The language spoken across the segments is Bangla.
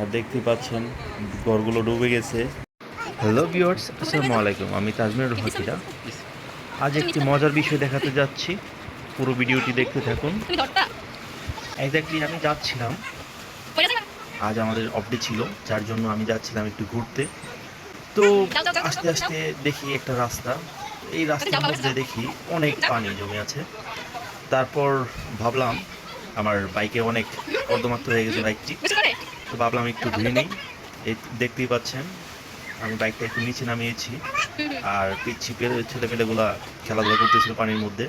আর দেখতে পাচ্ছেন ঘরগুলো ডুবে গেছে। হ্যালো ভিউয়ার্স আসসালামু আলাইকুম। আমি তাজমিরুল হকিরা আজ একটি মজার বিষয় দেখাতে যাচ্ছি। পুরো ভিডিওটি দেখতে থাকুন। ধরতা আমি যাচ্ছিলাম। আজ আমাদের অফডে ছিল যার জন্য আমি যাচ্ছিলাম একটু ঘুরতে। তো আস্তে আস্তে দেখি একটা রাস্তা। এই রাস্তার মধ্যে দেখি অনেক পানি জমে আছে। তারপর ভাবলাম আমার বাইকে অনেক কর্দমাত্র হয়ে গেছে বাইকটি তো ভাবলাম একটু ধুয়ে নিই। এই দেখতেই পাচ্ছেন, আমি বাইকটা একটু নিচে নামিয়েছি। আর পিচ্ছি ছেলেপেলেগুলা খেলাধুলা করতেছিল পানির মধ্যে।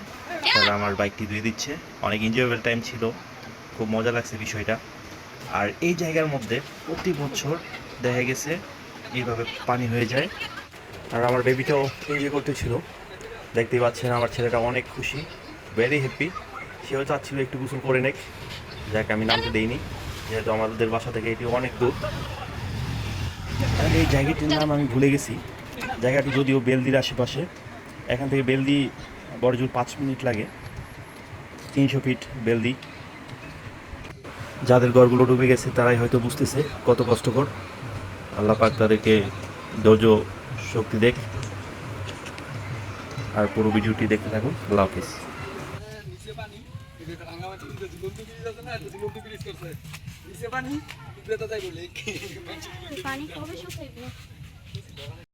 তারা আমার বাইকটি ধুয়ে দিচ্ছে। অনেক এনজয়েবল টাইম ছিল। খুব মজা লাগছে বিষয়টা। আর এই জায়গার মধ্যে প্রতি বছর দেখা গেছে, এইভাবে পানি হয়ে যায়। আর আমার বেবিটাও এনজয় করতেছিল। দেখতেই পাচ্ছেন, আমার ছেলেটা অনেক খুশি। ভেরি হ্যাপি সেও চাচ্ছিল একটু গোসল করে নেক। যাকে, আমি নামতে দেইনি। যেহেতু আমাদের বাসা থেকে এটি অনেক দূর। এই জায়গাটির নাম আমি ভুলে গেছি। জায়গাটি যদিও বেলদির আশেপাশে, এখান থেকে বেলদি বড়জোর পাঁচ মিনিট লাগে। তিনশো ফিট বেলদি। যাদের ঘরগুলো ডুবে গেছে, তারাই হয়তো বুঝতেছে কত কষ্টকর। আল্লাহ পাক তাদেরকে ধৈর্য, শক্তি দেখ। আর পুরো ভিডিওটি দেখতে থাকুন। আল্লাহ হাফিজ। পানি কবে শুকাইবে?